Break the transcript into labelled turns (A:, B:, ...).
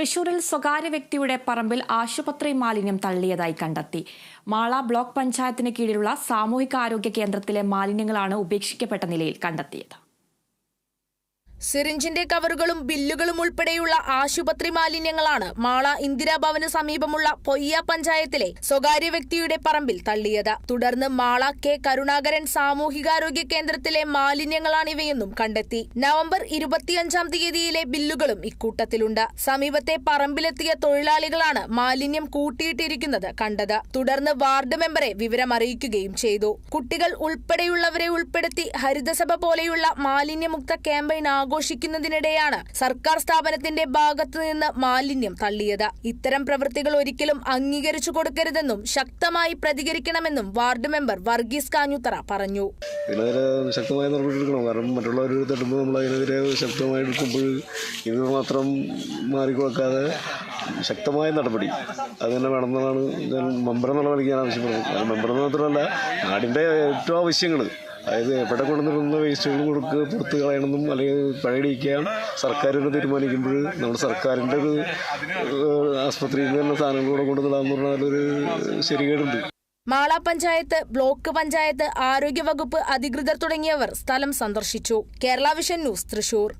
A: തൃശൂരിൽ സ്വകാര്യ വ്യക്തിയുടെ പറമ്പിൽ ആശുപത്രി മാലിന്യം തള്ളിയതായി കണ്ടെത്തി. മാള ബ്ലോക്ക് പഞ്ചായത്തിന് കീഴിലുള്ള സാമൂഹികാരോഗ്യ കേന്ദ്രത്തിലെ മാലിന്യങ്ങളാണ് ഉപേക്ഷിക്കപ്പെട്ട നിലയിൽ കണ്ടെത്തിയത്.
B: സിറിഞ്ചിന്റെ കവറുകളും ബില്ലുകളും ഉൾപ്പെടെയുള്ള ആശുപത്രി മാലിന്യങ്ങളാണ് മാള ഇന്ദിരാഭവന് സമീപമുള്ള പൊയ്യ പഞ്ചായത്തിലെ സ്വകാര്യ വ്യക്തിയുടെ പറമ്പിൽ തള്ളിയത്. തുടർന്ന് മാള കെ. കരുണാകരൻ സാമൂഹികാരോഗ്യ കേന്ദ്രത്തിലെ മാലിന്യങ്ങളാണിവയെന്നും കണ്ടെത്തി. നവംബർ ഇരുപത്തിയഞ്ചാം തീയതിയിലെ ബില്ലുകളും ഇക്കൂട്ടത്തിലുണ്ട്. സമീപത്തെ പറമ്പിലെത്തിയ തൊഴിലാളികളാണ് മാലിന്യം കൂട്ടിയിട്ടിരിക്കുന്നത് കണ്ടത്. തുടർന്ന് വാർഡ് മെമ്പറെ വിവരമറിയിക്കുകയും ചെയ്തു. കുട്ടികൾ ഉൾപ്പെടെയുള്ളവരെ ഉൾപ്പെടുത്തി ഹരിതസഭ പോലെയുള്ള മാലിന്യമുക്ത ക്യാമ്പയിൻ ആഘോഷിക്കുന്നതിനിടെയാണ് സർക്കാർ സ്ഥാപനത്തിന്റെ ഭാഗത്തു നിന്ന് മാലിന്യം തള്ളിയത്. ഇത്തരം പ്രവൃത്തികൾ ഒരിക്കലും അംഗീകരിച്ചു കൊടുക്കരുതെന്നും ശക്തമായി പ്രതികരിക്കണമെന്നും വാർഡ് മെമ്പർ വർഗീസ് കാഞ്ഞുത്തറ പറഞ്ഞു.
C: ശക്തമായ നമ്മൾ ഇത് മാത്രം നടപടി അത് വേണമെന്നാണ് ഞാൻ മെമ്പർ എന്നുള്ള നിലയ്ക്ക് ഞാൻ ആവശ്യപ്പെടുന്നത്. കാരണം മെമ്പർ മാത്രമല്ല നാടിന്റെ ഏറ്റവും ആവശ്യങ്ങൾ അതായത് എവിടെ കൊണ്ടുവന്നിരുന്ന വേസ്റ്റുകൾ കൊടുക്കുക പുറത്ത് കളയണമെന്നും അല്ലെങ്കിൽ പഴയടിക്കാൻ സർക്കാർ തന്നെ തീരുമാനിക്കുമ്പോൾ നമ്മുടെ സർക്കാരിന്റെ ഒരു ആസ്പത്രിയിൽ നിന്ന് തന്നെ സാധനങ്ങൾ കൂടെ കൊണ്ടുവന്നിടാന്ന് പറഞ്ഞാൽ ഒരു ശരികേടുണ്ട്.
B: മാള പഞ്ചായത്ത് ബ്ലോക്ക് പഞ്ചായത്ത് ആരോഗ്യവകുപ്പ് അധികൃതർ തുടങ്ങിയവർ സ്ഥലം സന്ദർശിച്ചു. Kerala vision news Thrissur.